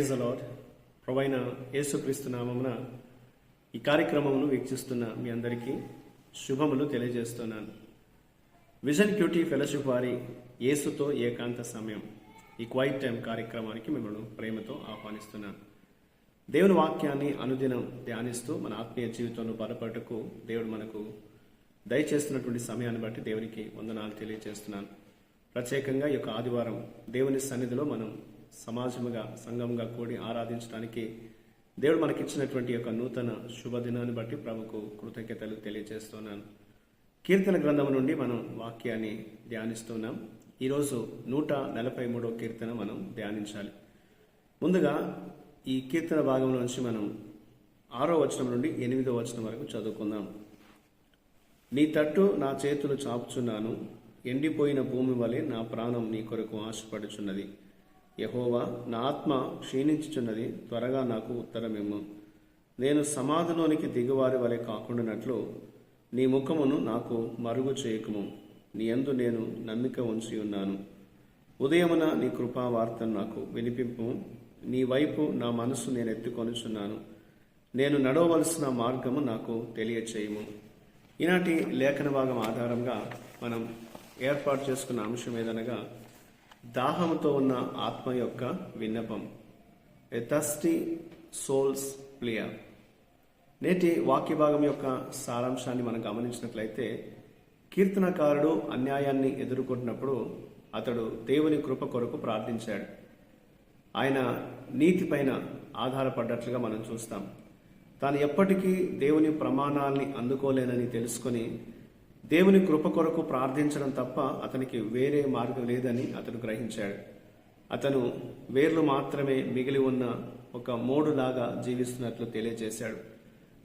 Praise అలాడ్ ప్రవైన యేసుక్రీస్తు నామమున ఈ కార్యక్రమమును వీక్షిస్తున్న మీ అందరికీ శుభములు తెలియజేస్తున్నాను. విజన్ క్యూటీ ఫెలోషిప్ వారి యేసుతో ఏకాంత సమయం ఈ క్వైట్ టైం కార్యక్రమానికి మిమ్మల్ని ప్రేమతో ఆహ్వానిస్తున్నాను. దేవుని వాక్యాన్ని అనుదినం ధ్యానిస్తూ మన ఆత్మీయ జీవితంలో బలపడటకు దేవుడు మనకు దయచేస్తున్నటువంటి సమయాన్ని బట్టి దేవునికి వందనాలు తెలియజేస్తున్నాను. ప్రత్యేకంగా ఈ యొక్క ఆదివారం దేవుని సన్నిధిలో మనం సమాజముగా సంఘముగా కూడి ఆరాధించడానికి దేవుడు మనకిచ్చినటువంటి యొక్క నూతన శుభదినాన్ని బట్టి ప్రభుకు కృతజ్ఞతలు తెలియజేస్తున్నాను. కీర్తన గ్రంథం నుండి మనం వాక్యాన్ని ధ్యానిస్తున్నాం. ఈరోజు నూట నలభై మూడో కీర్తన మనం ధ్యానించాలి. ముందుగా ఈ కీర్తన భాగంలో నుంచి మనం ఆరో వచనం నుండి ఎనిమిదో వచనం వరకు చదువుకుందాం. నీ తట్టు నా చేతులు చాపుచున్నాను ఎండిపోయిన భూమి వలె నా ప్రాణం నీ కొరకు ఆశపడుచున్నది. యహోవా నా ఆత్మ క్షీణించుచున్నది త్వరగా నాకు ఉత్తరమిమ్ము. నేను సమాధిలోనికి దిగువారి వలె కాకుండానట్లు నీ ముఖమును నాకు మరుగు చేయకుము. నీ యందు నేను నమ్మిక ఉంచి ఉన్నాను. ఉదయమున నీ కృపా వార్తను నాకు వినిపింపు నీ వైపు నా మనసు నేను ఎత్తుకొనుచున్నాను. నేను నడవవలసిన మార్గము నాకు తెలియచేయము. ఈనాటి లేఖన భాగం ఆధారంగా మనం ఏర్పాటు చేసుకున్న అంశం ఏదనగా దాహంతో ఉన్న ఆత్మ యొక్క విన్నపం. ఎ థస్టీ సోల్స్ ప్లియర్ నేటి వాక్య భాగం యొక్క సారాంశాన్ని మనం గమనించినట్లయితే కీర్తనకారుడు అన్యాయాన్ని ఎదుర్కొంటున్నప్పుడు అతడు దేవుని కృప కొరకు ప్రార్థించాడు. ఆయన నీతిపైన ఆధారపడ్డట్లుగా మనం చూస్తాం. తాను ఎప్పటికీ దేవుని ప్రమాణాల్ని అందుకోలేనని తెలుసుకొని దేవుని కృప కొరకు ప్రార్థించడం తప్ప అతనికి వేరే మార్గం లేదని అతను గ్రహించాడు. అతను వేర్లు మాత్రమే మిగిలి ఉన్న ఒక మోడులాగా జీవిస్తున్నట్లు తెలియజేశాడు.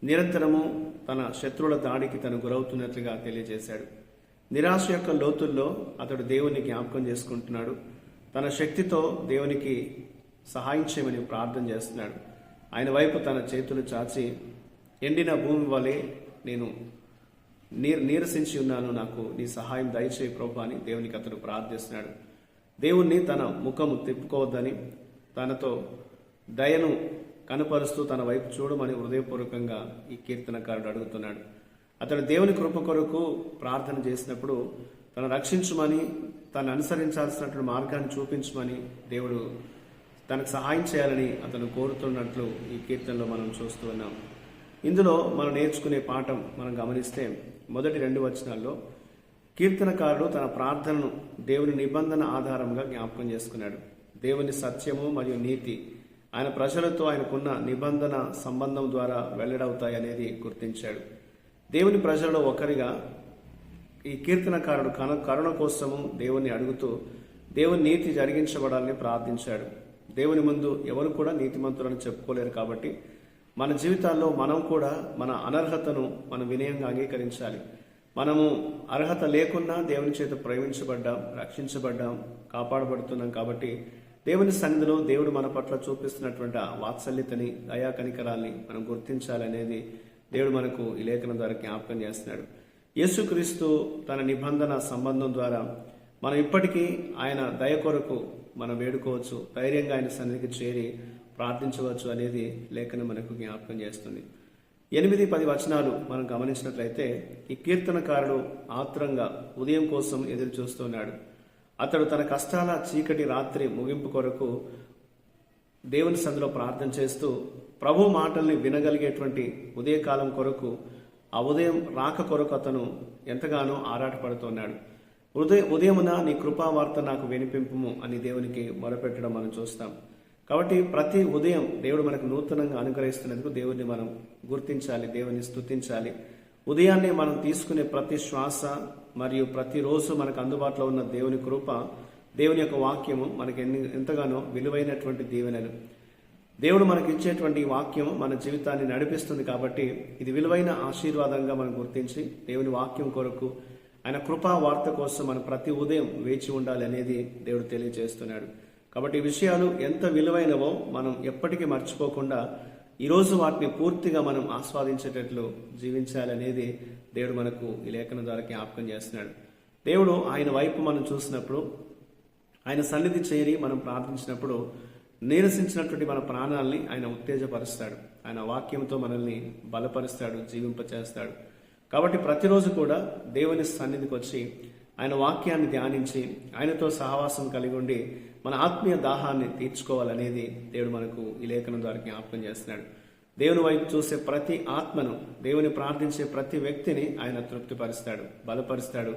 నిరంతరము తన శత్రువుల దాడికి తను గురవుతున్నట్లుగా తెలియజేశాడు. నిరాశ యొక్క లోతుల్లో అతడు దేవుని జ్ఞాపకం చేసుకుంటున్నాడు. తన శక్తితో దేవునికి సహాయం చేయమని ప్రార్థన చేస్తున్నాడు. ఆయన వైపు తన చేతులు చాచి ఎండిన భూమి వలె నేను నీరు నీరసించి ఉన్నాను నాకు. నీ సహాయం దయచేయి ప్రభు అని దేవునికి అతను ప్రార్థిస్తున్నాడు. దేవుణ్ణి తన ముఖము తిప్పుకోవద్దని తనతో దయను కనపరుస్తూ తన వైపు చూడమని హృదయపూర్వకంగా ఈ కీర్తనకారుడు అడుగుతున్నాడు. అతడు దేవుని కృప కొరకు ప్రార్థన చేసినప్పుడు తను రక్షించమని తను అనుసరించాల్సినటువంటి మార్గాన్ని చూపించమని దేవుడు తనకు సహాయం చేయాలని అతను కోరుతున్నట్లు ఈ కీర్తనలో మనం చూస్తూ ఉన్నాం. ఇందులో మనం నేర్చుకునే పాఠం మనం గమనిస్తే మొదటి రెండు వచనాల్లో కీర్తనకారుడు తన ప్రార్థనను దేవుని నిబంధన ఆధారంగా జ్ఞాపకం చేసుకున్నాడు. దేవుని సత్యము మరియు నీతి ఆయన ప్రజలతో ఆయనకున్న నిబంధన సంబంధం ద్వారా వెల్లడవుతాయి అనేది గుర్తించాడు. దేవుని ప్రజలలో ఒకరిగా ఈ కీర్తనకారుడు కన కరుణ కోసము దేవుని అడుగుతూ దేవుని నీతి జరిగించబడాలని ప్రార్థించాడు. దేవుని ముందు ఎవరు కూడా నీతిమంతులని చెప్పుకోలేరు కాబట్టి మన జీవితాల్లో మనం కూడా మన అనర్హతను మనం వినయంగా అంగీకరించాలి. మనము అర్హత లేకున్నా దేవుని చేత ప్రేమించబడ్డాం రక్షించబడ్డాం కాపాడబడుతున్నాం కాబట్టి దేవుని సన్నిధిలో దేవుడు మన పట్ల చూపిస్తున్నటువంటి ఆ వాత్సల్యతని దయా కనికరాల్ని మనం గుర్తించాలనేది దేవుడు మనకు ఈ లేఖనం ద్వారా జ్ఞాపకం చేస్తున్నాడు. యేసుక్రీస్తు తన నిబంధన సంబంధం ద్వారా మనం ఇప్పటికీ ఆయన దయ కొరకు మనం వేడుకోవచ్చు ధైర్యంగా ఆయన సన్నిధికి చేరి ప్రార్థించవచ్చు అనేది లేఖనం మనకు జ్ఞాపకం చేస్తుంది. ఎనిమిది పది వచనాలు మనం గమనించినట్లయితే ఈ కీర్తనకారుడు ఆత్రంగా ఉదయం కోసం ఎదురు చూస్తున్నాడు. అతడు తన కష్టాల చీకటి రాత్రి ముగింపు కొరకు దేవుని సందులో ప్రార్థన చేస్తూ ప్రభు మాటల్ని వినగలిగేటువంటి ఉదయకాలం కొరకు ఆ ఉదయం రాక కొరకు అతను ఎంతగానో ఆరాటపడుతున్నాడు. ఉదయ ఉదయమున నీ కృపావార్త నాకు వినిపింపము అని దేవునికి మొరపెట్టడం మనం చూస్తాం. కాబట్టి ప్రతి ఉదయం దేవుడు మనకు నూతనంగా అనుగ్రహిస్తున్నందుకు దేవుడిని మనం గుర్తించాలి దేవుని స్తుతించాలి. ఉదయాన్నే మనం తీసుకునే ప్రతి శ్వాస మరియు ప్రతిరోజు మనకు అందుబాటులో ఉన్న దేవుని కృప దేవుని యొక్క వాక్యము మనకి ఎన్ని ఎంతగానో విలువైనటువంటి దీవెనలు. దేవుడు మనకి ఇచ్చేటువంటి ఈ వాక్యం మన జీవితాన్ని నడిపిస్తుంది కాబట్టి ఇది విలువైన ఆశీర్వాదంగా మనం గుర్తించి దేవుని వాక్యం కొరకు ఆయన కృపా వార్త కోసం మనం ప్రతి ఉదయం వేచి ఉండాలి అనేది దేవుడు తెలియజేస్తున్నాడు. కాబట్టి ఈ విషయాలు ఎంత విలువైనవో మనం ఎప్పటికీ మర్చిపోకుండా ఈరోజు వాటిని పూర్తిగా మనం ఆస్వాదించేటట్లు జీవించాలనేది దేవుడు మనకు ఈ లేఖనం ద్వారా జ్ఞాపకం చేస్తున్నాడు. దేవుడు ఆయన వైపు మనం చూసినప్పుడు ఆయన సన్నిధి చేరి మనం ప్రార్థించినప్పుడు నీరసించినటువంటి మన ప్రాణాల్ని ఆయన ఉత్తేజపరుస్తాడు. ఆయన వాక్యంతో మనల్ని బలపరుస్తాడు జీవింపచేస్తాడు. కాబట్టి ప్రతిరోజు కూడా దేవుని సన్నిధికి వచ్చి ఆయన వాక్యాన్ని ధ్యానించి ఆయనతో సహవాసం కలిగి ఉండి మన ఆత్మీయ దాహాన్ని తీర్చుకోవాలనేది దేవుడు మనకు ఈ లేఖనం ద్వారా జ్ఞాపకం చేస్తున్నాడు. దేవుని వైపు చూసే ప్రతి ఆత్మను దేవుని ప్రార్థించే ప్రతి వ్యక్తిని ఆయన తృప్తిపరుస్తాడు బలపరుస్తాడు.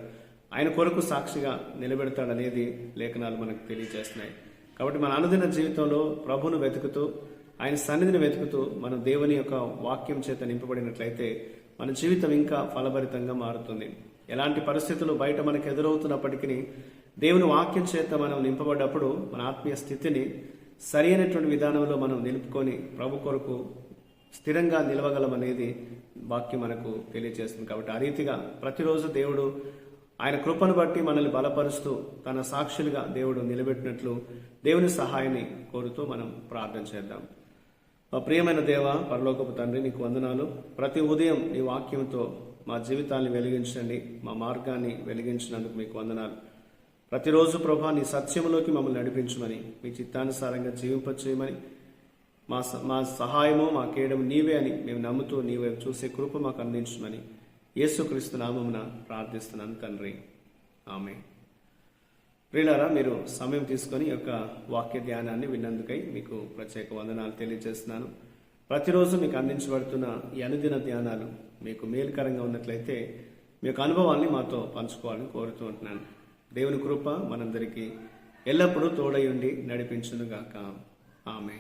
ఆయన కొరకు సాక్షిగా నిలబెడతాడు అనేది లేఖనాలు మనకు తెలియజేస్తున్నాయి. కాబట్టి మన అనుదిన జీవితంలో ప్రభును వెతుకుతూ ఆయన సన్నిధిని వెతుకుతూ మనం దేవుని యొక్క వాక్యం చేత నింపబడినట్లయితే మన జీవితం ఇంకా ఫలభరితంగా మారుతుంది. ఎలాంటి పరిస్థితులు బయట మనకు ఎదురవుతున్నప్పటికీ దేవుని వాక్యం చేత మనం నింపబడ్డప్పుడు మన ఆత్మీయ స్థితిని సరి అయినటువంటి విధానంలో మనం నిలుపుకొని ప్రభు కొరకు స్థిరంగా నిలవగలం అనేది వాక్యం మనకు తెలియజేస్తుంది. కాబట్టి ఆ రీతిగా ప్రతిరోజు దేవుడు ఆయన కృపను బట్టి మనల్ని బలపరుస్తూ తన సాక్షులుగా దేవుడు నిలబెట్టినట్లు దేవుని సహాయాన్ని కోరుతూ మనం ప్రార్థన చేద్దాం. మా ప్రియమైన దేవ పరలోకపు తండ్రి నీకు వందనాలు. ప్రతి ఉదయం నీ వాక్యంతో మా జీవితాన్ని వెలిగించండి మా మార్గాన్ని వెలిగించినందుకు మీకు వందనాలు. ప్రతిరోజు ప్రభా నీ సత్యంలోకి మమ్మల్ని నడిపించమని మీ చిత్తానుసారంగా జీవింపచేయమని మా స- మా సహాయము మా కేయడం నీవే అని మేము నమ్ముతూ నీవే చూసే కృప మాకు అందించమని యేసుక్రీస్తు నామమున ప్రార్థిస్తున్నాను తండ్రి. ఆమె ప్రియులారా మీరు సమయం తీసుకొని యొక్క వాక్య ధ్యానాన్ని విన్నందుకై మీకు ప్రత్యేక వందనాలు తెలియజేస్తున్నాను. ప్రతిరోజు మీకు అందించబడుతున్న ఈ అనుదిన ధ్యానాలు మీకు మేలుకరంగా ఉన్నట్లయితే మీ యొక్క అనుభవాల్ని మాతో పంచుకోవాలని కోరుతూ ఉంటున్నాను. దేవుని కృప మనందరికీ ఎల్లప్పుడూ తోడై ఉండి నడిపించునుగాక. ఆమె